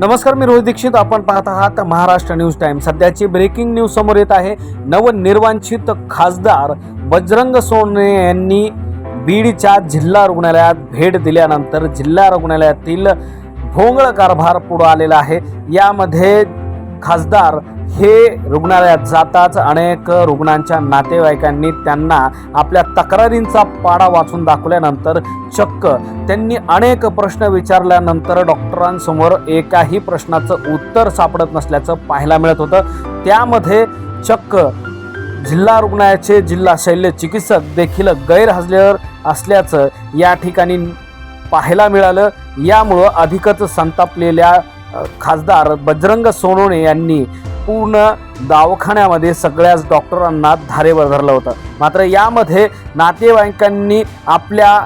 नमस्कार मी रोहित दीक्षित. आपण पाहत आहात महाराष्ट्र न्यूज टाइम सध्याची ब्रेकिंग न्यूज समोर येत आहे. नवनिर्वांचित खासदार बजरंग सोने यांनी बीडच्या जिल्हा रुग्णालयात भेट दिल्यानंतर जिल्हा रुग्णालयातील भोंगळ कारभार पुढं आलेला आहे. यामध्ये खासदार हे रुग्णालयात जाताच अनेक रुग्णांच्या नातेवाईकांनी त्यांना आपल्या तक्रारींचा पाडा वाचून दाखवल्यानंतर चक्क त्यांनी अनेक प्रश्न विचारल्यानंतर डॉक्टरांसमोर एकाही प्रश्नाचं उत्तर सापडत नसल्याचं पाहायला मिळत होतं. त्यामध्ये चक्क जिल्हा रुग्णालयाचे जिल्हा शल्य चिकित्सक देखील गैरहजर असल्याचं या ठिकाणी पाहायला मिळालं. यामुळं अधिकच संतापलेल्या खासदार बजरंग सोनवणे यांनी पूर्ण दवाखान्यामध्ये सगळ्याच डॉक्टरांना धारेवर धरलं होतं. मात्र यामध्ये नातेवाईकांनी आपल्या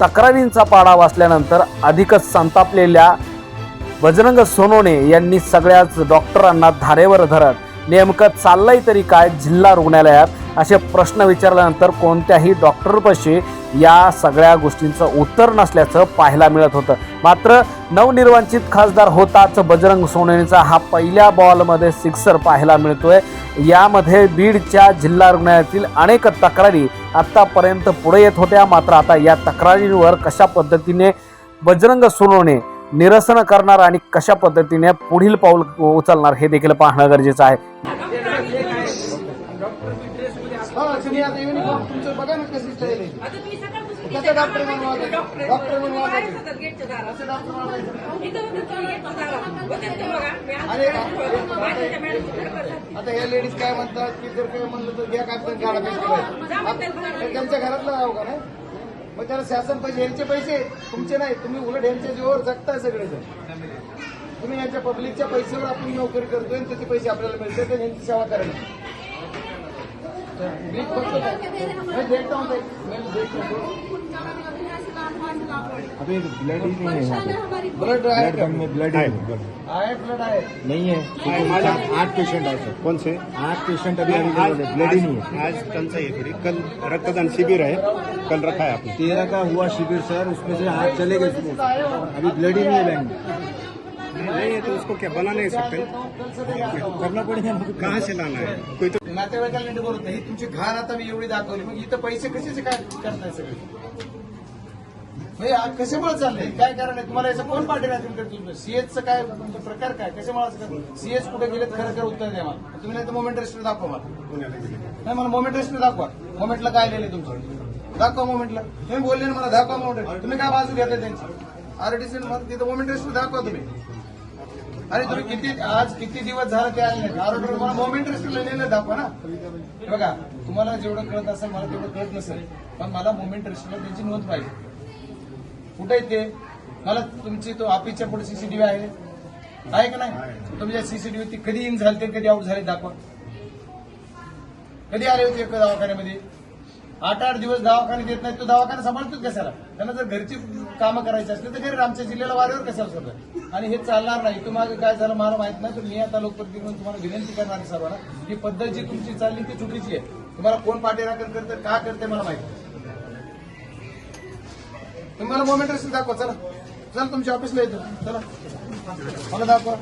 तक्रारींचा पाडा वाचल्यानंतर अधिकच संतापलेल्या बजरंग सोनोने यांनी सगळ्याच डॉक्टरांना धारेवर धरत नेमकं चाललंय तरी काय जिल्हा रुग्णालयात असे प्रश्न विचारल्यानंतर कोणत्याही डॉक्टरपाशी या सगळ्या गोष्टींचं उत्तर नसल्याचं पाहायला मिळत होतं. मात्र नवनिर्वांचित खासदार होताच बजरंग सोनवणेचा हा पहिल्या बॉलमध्ये सिक्सर पाहायला मिळतोय. यामध्ये बीडच्या जिल्हा रुग्णालयातील अनेक तक्रारी आत्तापर्यंत पुढे येत होत्या. मात्र आता या तक्रारींवर कशा पद्धतीने बजरंग सोनवणे निरसन करणार आणि कशा पद्धतीने पुढील पाऊल उचलणार हे देखील पाहणं गरजेचं आहे हा तुम्ही आता युनिफॉर्म तुमचं बघा ना कशी स्टाईल आहे आता तुम्ही सकाळपासून कसं डॉक्टर म्हणून वागायचं? डॉक्टर डॉक्टर म्हणून वागायचं? बाहेर होतात गेटच्या दारात. असं डॉक्टर म्हणायचं. इथं होतं तुम्ही गेटच्या दारात. होते ते बघा. मी आज अरे, बाहेरच्या मॅडमची घर करतात. आता या लेडीज काय म्हणतात की जर काय म्हणलं तर घ्या कागद काढा पैसे त्यांच्या घरातलं राहू का नाही मग त्याला शासन पैसे यांचे पैसे तुमचे नाही तुम्ही उलट यांच्या जीवावर जगताय सगळेजण तुम्ही यांच्या पब्लिकच्या पैशावर आपण नोकरी करतोय आणि त्याचे पैसे आपल्याला मिळतात यांची सेवा करायची मी फक्त मैं देखता हूँ मैं देखता हूँ अभी ब्लड ही। नहीं है। ब्लड ब्लड में ब्लड ही नहीं ब्लड आहे नहीं है क्योंकि आठ- आठ पेशेंट आए सर। कौन से? आठ पेशेंट अभी है ब्लड ही नहीं है। आज कल से है थोड़ी कल रक्तदान शिविर है कल रखा है आपने। तेरह का हुआ शिविर सर उसमें से आठ चले गए। अभी ब्लड ही नहीं है बैंक में। नहीं है तो उसको क्या बना नहीं सकते। करना पड़ेगा। कहाँ से लाना है? कोई तो नातेवाईकाला नीट बोलत नाही तुमची घाण आता मी एवढी दाखवली. मग इथं पैसे कशाचे काय करताय सगळे? कशामुळे चाललंय? काय कारण आहे? तुम्हाला याचं कोण पाठी राहतील तर तुम्ही? सीएचचं काय तुमचा प्रकार काय? कशामुळे सीएच कुठे गेलेत? खरं खरं उत्तर द्या मला. तुम्ही नाही तर मोमेंट रेस्टर दाखवा मला. नाही मला मोमेंट रेस्टर दाखवा. मोमेंटला काय लिहिले तुमचं? दाखवा मोमेंटला तुम्ही बोलले ना मला दाखवा मोमेंट तुम्ही काय बाजू घेताय त्यांची? आरटीसी तिथं मोमेंट रेस्टर दाखवा तुम्ही. अरे तुम्ही किती आज किती दिवस झालं ते आले नाही. आरोग्य मला मोमेंट रेस्टला लिहिलेलं दाखवा ना. हे बघा तुम्हाला जेवढं कळत असेल मला तेवढं कळत नसेल पण मला मोमेंट रेस्टला त्यांची नोंद पाहिजे. कुठे ते? मला तुमची तो ऑफिसच्या पुढे सीसीटीव्ही आहे. आहे का नाही? तुमच्या सीसीटीव्ही ती कधी इन झाली ते कधी आउट झाली दाखवा. कधी आले होते एका दवाखान्यामध्ये? आठ आठ दिवस दवाखाने देत नाही तो दवाखाना सांभाळतोच कशाला? त्यांना जर घरची कामं करायची असली तर घरी आमच्या जिल्ह्याला वाऱ्यावर कशाला सोडलं आणि हे चालणार नाही. तुम्हाला काय झालं मला माहीत नाही तर मी आता लोकप्रतिनिधी तुम्हाला विनंती करणार आहे सर्वांना ही पद्धत जी तुमची चालली ती चुकीची आहे. तुम्हाला कोण पाठीराखण करतं का करते मला माहिती तुम्हाला तुम्ही मला दाखवा चला. चला तुमच्या ऑफिसला येतो. चला. मला दाखवा.